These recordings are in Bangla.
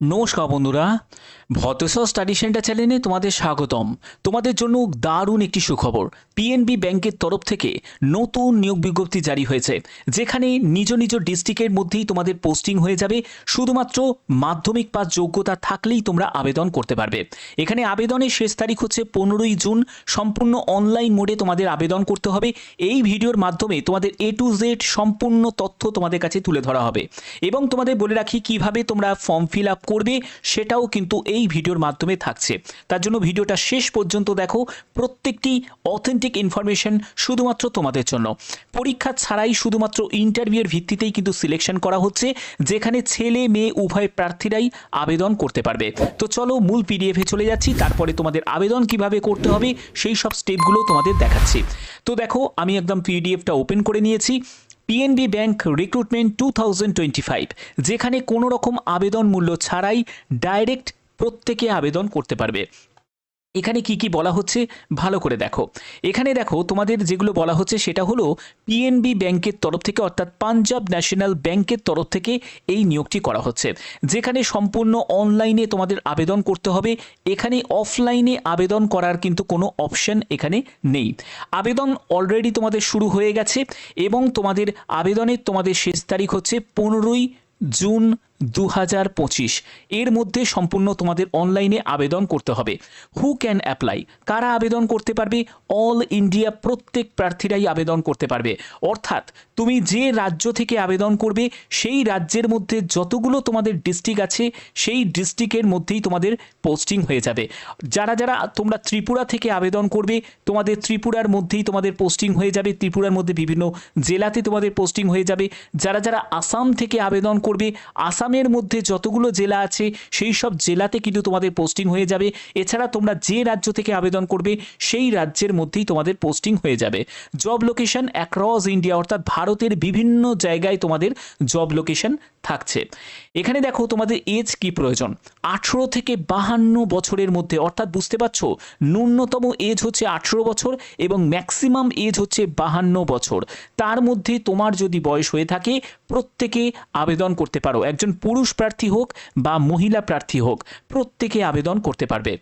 নমস্কার বন্ধুরা ভদ্রসর স্টাডি সেন্টার চ্যানেলে তোমাদের স্বাগতম। তোমাদের জন্য দারুণ একটি সুখবর পিএনবি ব্যাংকের তরফ থেকে নতুন নিয়োগ বিজ্ঞপ্তি জারি হয়েছে, যেখানে নিজ নিজ ডিস্ট্রিক্টের মধ্যেই তোমাদের পোস্টিং হয়ে যাবে, শুধুমাত্র মাধ্যমিক পাস যোগ্যতা থাকলেই তোমরা আবেদন করতে পারবে। এখানে আবেদনের শেষ তারিখ হচ্ছে পনেরোই জুন, সম্পূর্ণ অনলাইন মোডে তোমাদের আবেদন করতে হবে, এই ভিডিওর মাধ্যমে তোমাদের এ টু জেড সম্পূর্ণ তথ্য তোমাদের কাছে তুলে ধরা হবে। এবং তোমাদের বলে রাখি কীভাবে তোমরা ফর্ম ফিল আপ করবে, সেটাও কিন্তু এই ভিডিওর মাধ্যমে থাকছে। তার জন্য ভিডিওটা শেষ পর্যন্ত দেখো, প্রত্যেকটি অথেন্টিক ইনফরমেশন শুধুমাত্র তোমাদের জন্য। পরীক্ষা ছাড়াই শুধুমাত্র ইন্টারভিউয়ের ভিত্তিতেই কিন্তু সিলেকশন করা হচ্ছে, যেখানে ছেলে, মেয়ে, উভয় প্রার্থীরাই আবেদন করতে পারবে। তো চলো মূল পিডিএফে চলে যাচ্ছি, তারপরে তোমাদের আবেদন কীভাবে করতে হবে, সেই সব স্টেপগুলো তোমাদের দেখাচ্ছি। তো দেখো, আমি একদম পিডিএফটা ওপেন করে নিয়েছি। পিএনবি ব্যাংক রিক্রুটমেন্ট টু যেখানে কোনো রকম আবেদন মূল্য ছাড়াই ডাইরেক্ট প্রত্যেকে আবেদন করতে পারবে। এখানে কি কি বলা হচ্ছে ভালো করে দেখো। এখানে দেখো তোমাদের যেগুলো বলা হচ্ছে সেটা হলো পিএনবি ব্যাংকের তরফ থেকে অর্থাৎ পাঞ্জাব ন্যাশনাল ব্যাংকের তরফ থেকে এই নিয়োগটি করা হচ্ছে। যেখানে সম্পূর্ণ অনলাইনে তোমাদের আবেদন করতে হবে। এখানে অফলাইনে আবেদন করার কিন্তু কোনো অপশন এখানে নেই। আবেদন অলরেডি তোমাদের শুরু হয়ে গেছে এবং তোমাদের আবেদনের তোমাদের শেষ তারিখ হচ্ছে পনেরোই জুন দু হাজার পঁচিশ। এর মধ্যে সম্পূর্ণ তোমাদের অনলাইনে আবেদন করতে হবে। হু ক্যান অ্যাপ্লাই কারা আবেদন করতে পারবে? অল ইন্ডিয়া প্রত্যেক প্রার্থীরাই আবেদন করতে পারবে। অর্থাৎ তুমি যে রাজ্য থেকে আবেদন করবে, সেই রাজ্যের মধ্যে যতগুলো তোমাদের ডিস্ট্রিক্ট আছে, সেই ডিস্ট্রিক্টের মধ্যেই তোমাদের পোস্টিং হয়ে যাবে। যারা যারা তোমরা ত্রিপুরা থেকে আবেদন করবে, তোমাদের ত্রিপুরার মধ্যেই তোমাদের পোস্টিং হয়ে যাবে। ত্রিপুরার মধ্যে বিভিন্ন জেলাতে তোমাদের পোস্টিং হয়ে যাবে। যারা যারা আসাম থেকে আবেদন করবে আসামের মধ্যে যতগুলো জেলা আছে, সেই সব জেলাতে কিন্তু তোমাদের পোস্টিং হয়ে যাবে। এছাড়া তোমরা যে রাজ্য থেকে আবেদন করবে, সেই রাজ্যের মধ্যেই তোমাদের পোস্টিং হয়ে যাবে। জব লোকেশন অ্যাক্রস ইন্ডিয়া অর্থাৎ ভারতের বিভিন্ন জায়গায় তোমাদের জব লোকেশন থাকছে। এখানে দেখো তোমাদের এজ কি প্রয়োজন? আঠেরো থেকে বাহান্ন বছরের মধ্যে, অর্থাৎ বুঝতে পারছ, ন্যূনতম এজ হচ্ছে আঠেরো বছর এবং ম্যাক্সিমাম এজ হচ্ছে বাহান্ন বছর। তার মধ্যে তোমার যদি বয়স হয়ে থাকে, প্রত্যেকে আবেদন করতে পারো। একজন পুরুষ প্রার্থী হোক বা মহিলা প্রার্থী হোক, প্রত্যেকে আবেদন করতে পারবে।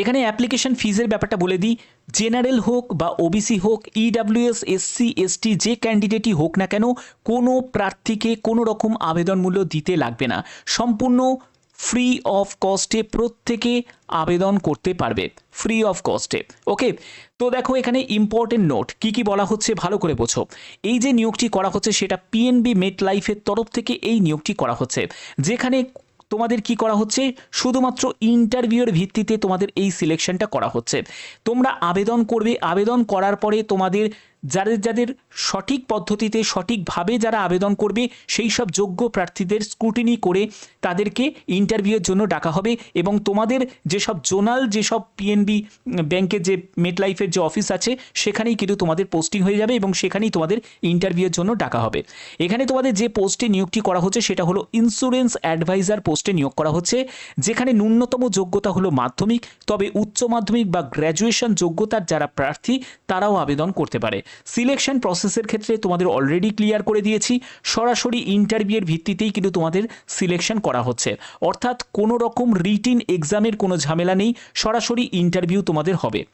এখানে অ্যাপ্লিকেশন ফিজের ব্যাপারটা বলে দিই। জেনারেল হোক বা ওবিসি হোক ইডাব্লিউএস এসসি এসটি যে ক্যান্ডিডেটই হোক না কেন, কোনো প্রার্থীকে কোনো রকম আবেদন মূল্য দিতে লাগবে না। সম্পূর্ণ ফ্রি অফ কস্টে প্রত্যেকে আবেদন করতে পারবে। ফ্রি অফ কস্টে ওকে তো দেখো এখানে ইম্পর্টেন্ট নোট কি কি বলা হচ্ছে ভালো করে বোঝো। এই যে নিয়োগটি করা হচ্ছে, সেটা পিএনবি মেট লাইফের তরফ থেকে এই নিয়োগটি করা হচ্ছে। যেখানে তোমাদের কি করা হচ্ছে? শুধুমাত্র ইন্টারভিউয়ের ভিত্তিতে তোমাদের এই সিলেকশনটা করা হচ্ছে। তোমরা আবেদন করবে। আবেদন করার পরে তোমাদের যাদের যাদের সঠিক পদ্ধতিতে, সঠিকভাবে যারা আবেদন করবে, সেই সব যোগ্য প্রার্থীদের স্ক্রুটিনি করে তাদেরকে ইন্টারভিউয়ের জন্য ডাকা হবে এবং তোমাদের যেসব জোনাল যেসব পিএনবি ব্যাংকের যে মেটলাইফের যে অফিস আছে, সেখানেই কিন্তু তোমাদের পোস্টিং হয়ে যাবে এবং সেখানেই তোমাদের ইন্টারভিউয়ের জন্য ডাকা হবে। এখানে তোমাদের যে পোস্টে নিয়োগটি করা হচ্ছে, সেটা হলো ইন্স্যুরেন্স অ্যাডভাইজার পোস্টে নিয়োগ করা হচ্ছে, যেখানে ন্যূনতম যোগ্যতা হলো মাধ্যমিক, তবে উচ্চ মাধ্যমিক বা গ্র্যাজুয়েশন যোগ্যতার যারা প্রার্থী, তারাও আবেদন করতে পারে। সিলেকশন প্রসেসের ক্ষেত্রে তোমাদের অলরেডি ক্লিয়ার করে দিয়েছি। সরাসরি ইন্টারভিউয়ের ভিত্তিতেই কিন্তু তোমাদের সিলেকশন করা হচ্ছে। অর্থাৎ কোনো রকম রিটিন এক্সামের কোনো ঝামেলা নেই। সরাসরি ইন্টারভিউ তোমাদের হবে।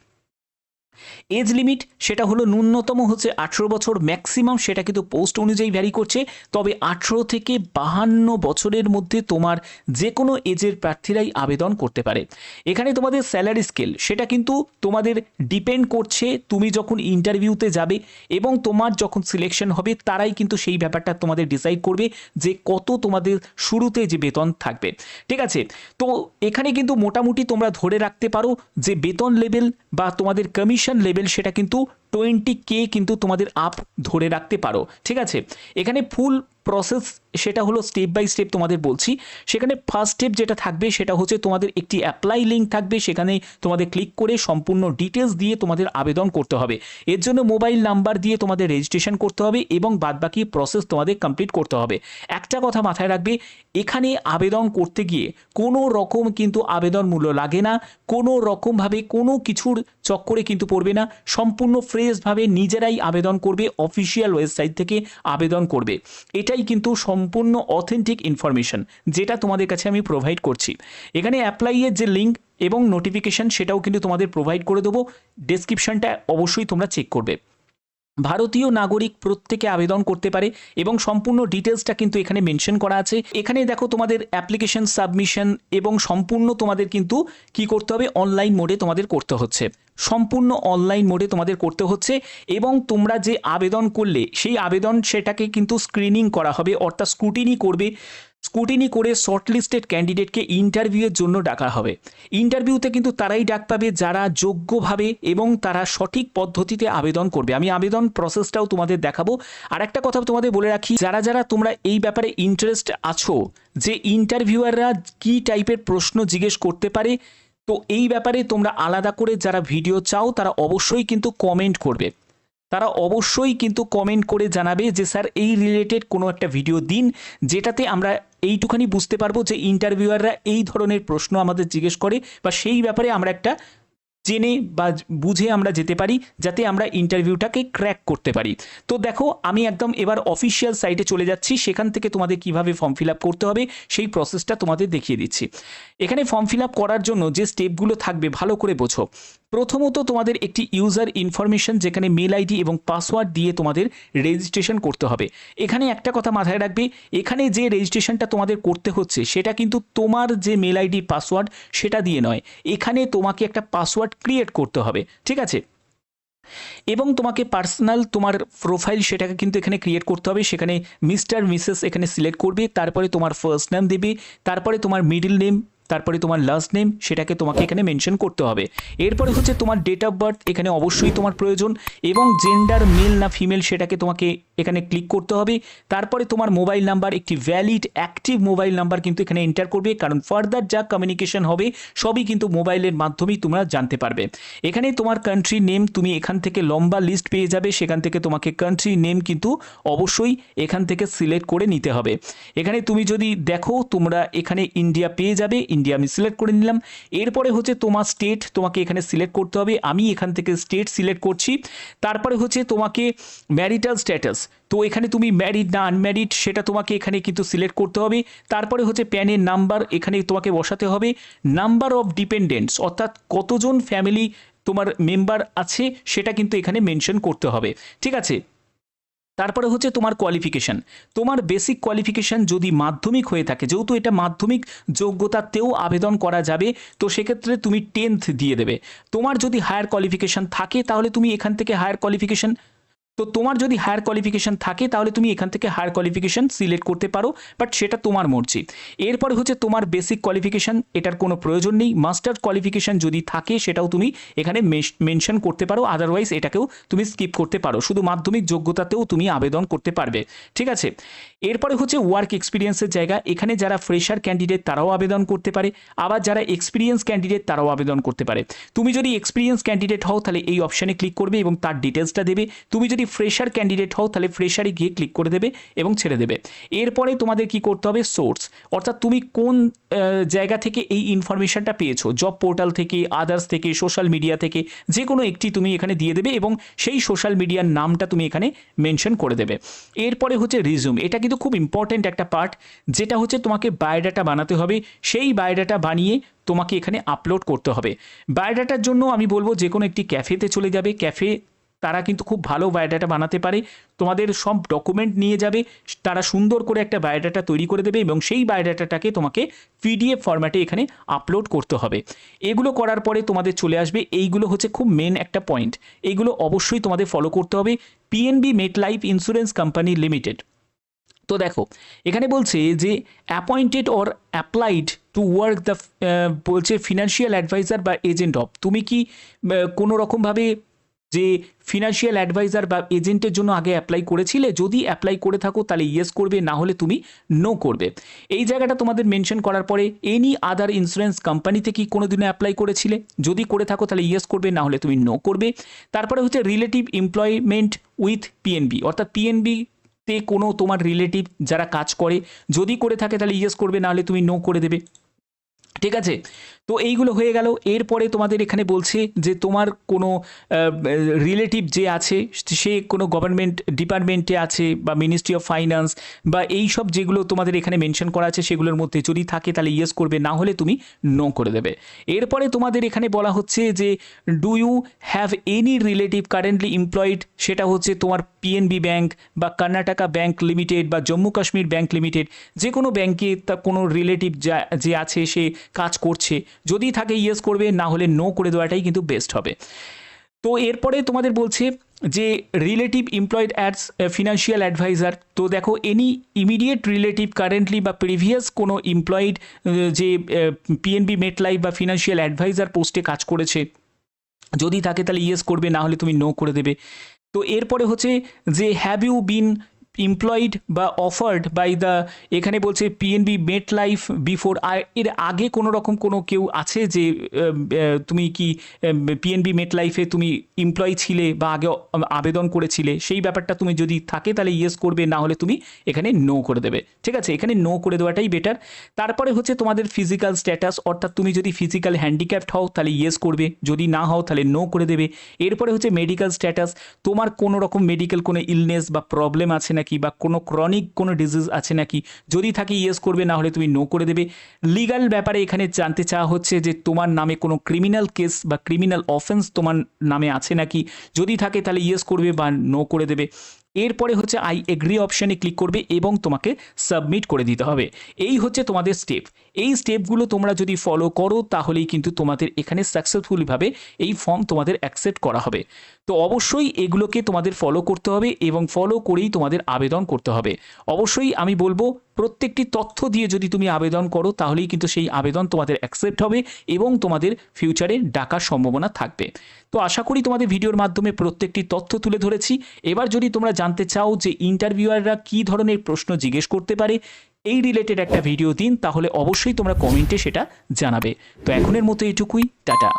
এজ লিমিট সেটা হলো ন্যূনতম হচ্ছে আঠেরো বছর। ম্যাক্সিমাম সেটা কিন্তু পোস্ট অনুযায়ী ভ্যারি করছে। তবে আঠেরো থেকে বাহান্ন বছরের মধ্যে তোমার যে কোনো এজের প্রার্থীরাই আবেদন করতে পারে। এখানে তোমাদের স্যালারি স্কেল সেটা কিন্তু তোমাদের ডিপেন্ড করছে তুমি যখন ইন্টারভিউতে যাবে এবং তোমার যখন সিলেকশন হবে, তারাই কিন্তু সেই ব্যাপারটা তোমাদের ডিসাইড করবে যে কত তোমাদের শুরুতে যে বেতন থাকবে। ঠিক আছে? তো এখানে কিন্তু মোটামুটি তোমরা ধরে রাখতে পারো যে বেতন লেভেল বা তোমাদের কমিশন লেভেল সেটা কিন্তু টোয়েন্টি কে কিন্তু তোমাদের আপ ধরে রাখতে পারো, ঠিক আছে? এখানে ফুল প্রসেস সেটা হলো স্টেপ বাই স্টেপ তোমাদের বলছি। সেখানে ফার্স্ট স্টেপ যেটা থাকবে সেটা হচ্ছে তোমাদের একটি অ্যাপ্লাই লিঙ্ক থাকবে, সেখানে তোমাদের ক্লিক করে সম্পূর্ণ ডিটেলস দিয়ে তোমাদের আবেদন করতে হবে। এর জন্য মোবাইল নাম্বার দিয়ে তোমাদের রেজিস্ট্রেশন করতে হবে এবং বাদবাকি প্রসেস তোমাদের কমপ্লিট করতে হবে। একটা কথা মাথায় রাখবে, এখানে আবেদন করতে গিয়ে কোনো রকম কিন্তু আবেদন মূল্য লাগে না, কোনো রকমভাবে কোনো কিছুর চক্করে কিন্তু পড়বে না, সম্পূর্ণ ফ্রি ফ্রেশভাবে নিজেরাই আবেদন করবে অফিসিয়াল ওয়েবসাইট থেকে আবেদন করবে। এটাই কিন্তু সম্পূর্ণ অথেন্টিক ইনফরমেশন যেটা তোমাদের কাছে আমি প্রোভাইড করছি। এখানে অ্যাপ্লাইয়ের যে লিঙ্ক এবং নোটিফিকেশান সেটাও কিন্তু তোমাদের প্রোভাইড করে দেবো। ডেসক্রিপশনটা অবশ্যই তোমরা চেক করবে। ভারতীয় নাগরিক প্রত্যেকে আবেদন করতে পারে এবং সম্পূর্ণ ডিটেলসটা কিন্তু এখানে মেনশন করা আছে। এখানে দেখো তোমাদের অ্যাপ্লিকেশন, সাবমিশন এবং সম্পূর্ণ তোমাদের কিন্তু কি করতে হবে? অনলাইন মোডে তোমাদের করতে হচ্ছে। সম্পূর্ণ অনলাইন মোডে তোমাদের করতে হচ্ছে এবং তোমরা যে আবেদন করলে, সেই আবেদন সেটাকে কিন্তু স্ক্রিনিং করা হবে অর্থাৎ স্ক্রুটিনি করবে। স্কুটিনি করে শর্টলিস্টেড ক্যান্ডিডেটকে ইন্টারভিউয়ের জন্য ডাকা হবে। ইন্টারভিউতে কিন্তু তারাই ডাক পাবে যারা যোগ্যভাবে এবং তারা সঠিক পদ্ধতিতে আবেদন করবে। আমি আবেদন প্রসেসটাও তোমাদের দেখাবো। আর একটা কথা তোমাদের বলে রাখি, যারা যারা তোমরা এই ব্যাপারে ইন্টারেস্ট আছো, যে ইন্টারভিউয়াররা কী টাইপের প্রশ্ন জিজ্ঞেস করতে পারে, তো এই ব্যাপারে তোমরা আলাদা করে যারা ভিডিও চাও, তারা অবশ্যই কিন্তু কমেন্ট করবে। তারা অবশ্যই কিন্তু কমেন্ট করে জানাবে যে, স্যার, এই রিলেটেড কোনো একটা ভিডিও দিন, যেটাতে আমরা এইটুখানি বুঝতে পারব যে ইন্টারভিউয়াররা এই ধরনের প্রশ্ন আমাদের জিজ্ঞেস করে বা সেই ব্যাপারে আমরা একটা জেনে বা বুঝে আমরা যেতে পারি, যাতে আমরা ইন্টারভিউটাকে ক্র্যাক করতে পারি। তো দেখো, আমি একদম এবার অফিসিয়াল সাইটে চলে যাচ্ছি, সেখান থেকে তোমাদের কীভাবে ফর্ম ফিল করতে হবে, সেই প্রসেসটা তোমাদের দেখিয়ে দিচ্ছি। এখানে ফর্ম ফিল করার জন্য যে স্টেপগুলো থাকবে, ভালো করে বোঝো। প্রথমত তোমাদের একটি ইউজার ইনফরমেশন যেখানে মেল আইডি এবং পাসওয়ার্ড দিয়ে তোমাদের রেজিস্ট্রেশন করতে হবে। এখানে একটা কথা মাথায় রাখবে, এখানে যে রেজিস্ট্রেশনটা তোমাদের করতে হচ্ছে, সেটা কিন্তু তোমার যে মেল আইডি পাসওয়ার্ড সেটা দিয়ে নয়। এখানে তোমাকে একটা পাসওয়ার্ড ক্রিয়েট করতে হবে, ঠিক আছে? এবং তোমাকে পার্সোনাল তোমার প্রোফাইল সেটাকে কিন্তু এখানে ক্রিয়েট করতে হবে, সেখানে মিস্টার মিসেস এখানে সিলেক্ট করবে, তারপরে তোমার ফার্স্ট নেম দেবে, তারপরে তোমার মিডল নেম তারপরে তোমার লাস্ট নেম সেটাকে তোমাকে এখানে মেনশন করতে হবে। এরপরে হচ্ছে তোমার ডেট অফ বার্থ এখানে অবশ্যই তোমার প্রয়োজন, এবং জেন্ডার মেল না ফিমেল সেটাকে তোমাকে এখানে ক্লিক করতে হবে। তারপরে তোমার মোবাইল নাম্বার একটি ভ্যালিড অ্যাক্টিভ মোবাইল নাম্বার কিন্তু এখানে এন্টার করবে। কারণ ফার্দার যা কমিউনিকেশন হবে, সবই কিন্তু মোবাইলের মাধ্যমেই তোমরা জানতে পারবে। এখানে তোমার কান্ট্রি নেম তুমি এখান থেকে লম্বা লিস্ট পেয়ে যাবে। সেখান থেকে তোমাকে কান্ট্রি নেম কিন্তু অবশ্যই এখান থেকে সিলেক্ট করে নিতে হবে। এখানে তুমি যদি দেখো, তোমরা এখানে ইন্ডিয়া পেয়ে যাবে। ইন্ডিয়া আমি সিলেক্ট করে নিলাম। এরপরে হচ্ছে তোমার স্টেট তোমাকে এখানে সিলেক্ট করতে হবে। আমি এখান থেকে স্টেট সিলেক্ট করছি। তারপরে হচ্ছে তোমাকে ম্যারিটাল স্ট্যাটাস তো এখানে তুমি ম্যারিড না আনম্যারিড সেটা তোমাকে এখানে কিন্তু সিলেক্ট করতে হবে। তারপরে হচ্ছে প্যানের নাম্বার এখানে তোমাকে বসাতে হবে। নাম্বার অফ ডিপেন্ডেন্টস অর্থাৎ কতজন ফ্যামিলি তোমার মেম্বার আছে, সেটা কিন্তু এখানে মেনশন করতে হবে। ঠিক আছে? তারপরে হচ্ছে তোমার কোয়ালিফিকেশান তোমার বেসিক কোয়ালিফিকেশান যদি মাধ্যমিক হয়ে থাকে, যেহেতু এটা মাধ্যমিক, যোগ্যতাতেও আবেদন করা যাবে, তো সেক্ষেত্রে তুমি টেন্থ দিয়ে দেবে। তোমার যদি হায়ার কোয়ালিফিকেশান থাকে, তাহলে তুমি এখান থেকে হায়ার কোয়ালিফিকেশান তো তোমার যদি হায়ার কোয়ালিফিকেশান থাকে, তাহলে তুমি এখান থেকে হায়ার কোয়ালিফিকেশান সিলেক্ট করতে পারো বাট সেটা তোমার মর্জি। এরপরে হচ্ছে তোমার বেসিক কোয়ালিফিকেশান এটার কোনো প্রয়োজন নেই। মাস্টার কোয়ালিফিকেশান যদি থাকে, সেটাও তুমি এখানে মেনশন করতে পারো আদারওয়াইজ এটাকেও তুমি স্কিপ করতে পারো। শুধু মাধ্যমিক যোগ্যতাতেও তুমি আবেদন করতে পারবে। ঠিক আছে? এরপরে হচ্ছে ওয়ার্ক এক্সপিরিয়েন্সের জায়গা। এখানে যারা ফ্রেশার ক্যান্ডিডেট তারাও আবেদন করতে পারে। আবার যারা এক্সপিরিয়েন্স ক্যান্ডিডেট তারাও আবেদন করতে পারে। তুমি যদি এক্সপিরিয়েন্স ক্যান্ডিডেট হও, তাহলে এই অপশানে ক্লিক করবে এবং তার ডিটেলসটা দেবে। তুমি যদি ফ্রেশার ক্যান্ডিডেট হও, তাহলে ফ্রেশারে গিয়ে ক্লিক করে দেবে এবং ছেড়ে দেবে। এরপরে তোমাদের কি করতে হবে? সোর্স অর্থাৎ তুমি কোন জায়গা থেকে এই ইনফরমেশনটা পেয়েছ? জব পোর্টাল থেকে আদার্স থেকে সোশ্যাল মিডিয়া থেকে, যে কোনো একটি তুমি এখানে দিয়ে দেবে এবং সেই সোশ্যাল মিডিয়ার নামটা তুমি এখানে মেনশন করে দেবে। এরপরে হচ্ছে রিজুম এটা কিন্তু খুব ইম্পর্ট্যান্ট একটা পার্ট যেটা হচ্ছে তোমাকে বায়োডাটা বানাতে হবে। সেই বায়োডাটা বানিয়ে তোমাকে এখানে আপলোড করতে হবে। বায়োডাটার জন্য আমি বলব যে কোনো একটি ক্যাফেতে চলে যাবে। ক্যাফে তারা কিন্তু খুব ভালো বায়োডাটা বানাতে পারে। তোমাদের সব ডকুমেন্ট নিয়ে যাবে, তারা সুন্দর করে একটা বায়োডাটা তৈরি করে দেবে এবং সেই বায়োডাটাটাকে তোমাকে পিডিএফ ফরম্যাটে এখানে আপলোড করতে হবে। এগুলো করার পরে তোমাদের চলে আসবে, এইগুলো হচ্ছে খুব মেন একটা পয়েন্ট এইগুলো অবশ্যই তোমাদের ফলো করতে হবে PNB Met Life insurance company limited তো দেখো, এখানে বলছে যে appointed or applied to work the বলছে ফিনান্সিয়াল অ্যাডভাইজার বা এজেন্ট অফ তুমি কি কোনো রকমভাবে যে ফিনান্সিয়াল অ্যাডভাইজার বা এজেন্টের জন্য আগে অ্যাপ্লাই করেছিলে, যদি অ্যাপ্লাই করে থাকো তাহলে ইয়েস করবে, না হলে তুমি নো করবে। এই জায়গাটা তোমাদের মেনশন করার পরে এনি আদার ইন্স্যুরেন্স কোম্পানিতে কি কোনো দিনে অ্যাপ্লাই করেছিলে? যদি করে থাকো তাহলে ইয়েস করবে, না হলে তুমি নো করবে। তারপরে হচ্ছে রিলেটিভ এমপ্লয়মেন্ট উইথ পিএনবি অর্থাৎ পিএনবি তে কোনো তোমার রিলেটিভ যারা কাজ করে, যদি করে থাকে তাহলে ইয়েস করবে, না হলে তুমি নো করে দেবে। ঠিক আছে? তো এইগুলো হয়ে গেল। এরপরে তোমাদের এখানে বলছে যে তোমার কোনো রিলেটিভ যে আছে, সে কোনো গভর্নমেন্ট ডিপার্টমেন্টে আছে বা মিনিস্ট্রি অফ ফাইন্যান্স বা এই সব যেগুলো তোমাদের এখানে মেনশন করা আছে, সেগুলোর মধ্যে যদি থাকে তাহলে ইয়েস করবে, না হলে তুমি নো করে দেবে। এরপরে তোমাদের এখানে বলা হচ্ছে যে do you have any relative currently employed সেটা হচ্ছে তোমার পিএনবি ব্যাংক বা কর্ণাটকা ব্যাংক লিমিটেড বা জম্মু কাশ্মীর ব্যাংক লিমিটেড যে কোনো ব্যাংকে তা কোনো রিলেটিভ যা, যে আছে সে কাজ করছে। যদি থাকে ইয়েস করবে, না হলে নো করে দেওয়াটাই কিন্তু বেস্ট হবে। তো এরপরে তোমাদের বলছে যে relative employed ads financial adviser তো দেখো এনি ইমিডিয়েট রিলেটিভ কারেন্টলি বা প্রিভিয়াস কোনো এমপ্লয়েড যে পিএনবি মেট লাইফ বা ফিনান্সিয়াল অ্যাডভাইজার পোস্টে কাজ করেছে, যদি থাকে তাহলে ইয়েস করবে, না হলে তুমি নো করে দেবে। তো এরপরে হচ্ছে যে হ্যাভ ইউ বিন এমপ্লয়েড বা অফার্ড বাই দ্য এখানে বলছে পিএনবি মেট লাইফ বিফোর আর এর আগে কোনো রকম কোনো কেউ আছে যে তুমি কি পিএনবি মেট লাইফে তুমি এমপ্লয়ি ছিলে বা আগে আবেদন করেছিলে, সেই ব্যাপারটা তুমি যদি থাকে তাহলে ইয়েস করবে, না হলে তুমি এখানে নো করে দেবে। ঠিক আছে? এখানে নো করে দেওয়াটাই বেটার তারপরে হচ্ছে তোমাদের ফিজিক্যাল স্ট্যাটাস অর্থাৎ তুমি যদি ফিজিক্যাল হ্যান্ডিক্যাপ্ট হও তাহলে ইয়েস করবে, যদি না হও তাহলে নো করে দেবে। এরপরে হচ্ছে মেডিকেল স্ট্যাটাস তোমার কোনো রকম মেডিকেল কোনো ইলনেস বা প্রবলেম আছে নাকি বা কোনো ক্রনিক কোনো ডিজিজ আছে নাকি? যদি থাকে ইয়েস করবে, না হলে তুমি নো করে দেবে। লিগাল ব্যাপারে এখানে জানতে চাওয়া হচ্ছে যে তোমার নামে কোনো ক্রিমিনাল কেস বা ক্রিমিনাল অফেন্স তোমার নামে আছে নাকি? যদি থাকে তাহলে ইয়েস করবে বা নো করে দেবে। এরপরে হচ্ছে আই এগ্রি অপশানে ক্লিক করবে এবং তোমাকে সাবমিট করে দিতে হবে। এই হচ্ছে তোমাদের স্টেপ এই স্টেপগুলো তোমরা যদি ফলো করো, তাহলেই কিন্তু তোমাদের এখানে সাকসেসফুলিভাবে এই ফর্ম তোমাদের অ্যাকসেপ্ট করা হবে। তো অবশ্যই এগুলোকে তোমাদের ফলো করতে হবে এবং ফলো করেই তোমাদের আবেদন করতে হবে। অবশ্যই আমি বলব, প্রত্যেকটি তথ্য দিয়ে যদি তুমি আবেদন করো, তাহলেই কিন্তু সেই আবেদন তোমাদের অ্যাকসেপ্ট হবে এবং তোমাদের ফিউচারে ডাকার সম্ভাবনা থাকবে। তো আশা করি তোমাদের ভিডিওর মাধ্যমে প্রত্যেকটি তথ্য তুলে ধরেছি। এবার যদি তোমরা জানতে চাও যে ইন্টারভিউয়াররা কী ধরনের প্রশ্ন জিজ্ঞেস করতে পারে এই রিলেটেড একটা ভিডিও দিন, তাহলে অবশ্যই তোমরা কমেন্টে সেটা জানাবে। তো এখনের মতো এটুকুই টাটা।